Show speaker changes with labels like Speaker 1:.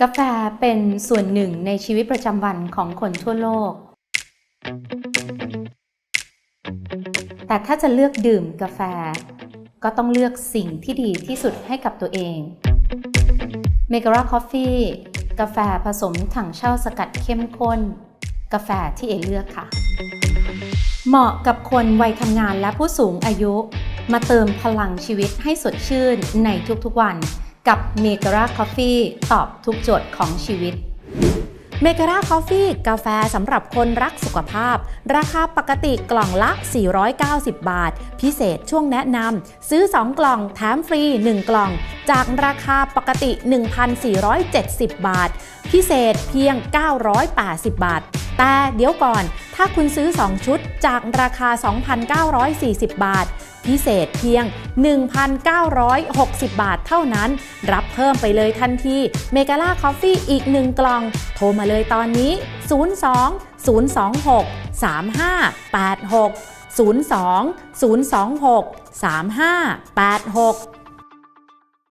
Speaker 1: กาแฟเป็นส่วนหนึ่งในชีวิตประจำวันของคนทั่วโลก แต่ถ้าจะเลือกดื่มกาแฟ ก็ต้องเลือกสิ่งที่ดีที่สุดให้กับตัวเอง m e g a r a Coffee กาแฟผสมถังเช่าสกัดเข้มข้น กาแฟที่เอเลือกค่ะ เหมาะกับคนวัยทำงานและผู้สูงอายุ มาเติมพลังชีวิตให้สดชื่นในทุกๆวัน กับ m e g a r a Coffee ตอบทุกโจทย์ของชีวิต
Speaker 2: เมก r a คอฟฟี่กาแฟสำหรับคนรักสุขภาพ ราคาปกติกล่องละ 490 บาท พิเศษช่วงแนะนำซื้อ 2 กล่องแถมฟรี 1 กล่อง จากราคาปกติ 1,470 บาท พิเศษเพียง 980 บาท แต่เดี๋ยวก่อน ถ้าคุณซื้อ 2 ชุดจากราคา 2,940 บาท พิเศษเพียง 1,960 บาทเท่านั้น รับเพิ่มไปเลยทันทีเมกาล่าคอฟฟี่อีก 1 กล่อง โทรมาเลยตอนนี้ 02 026 3586 02 026 3586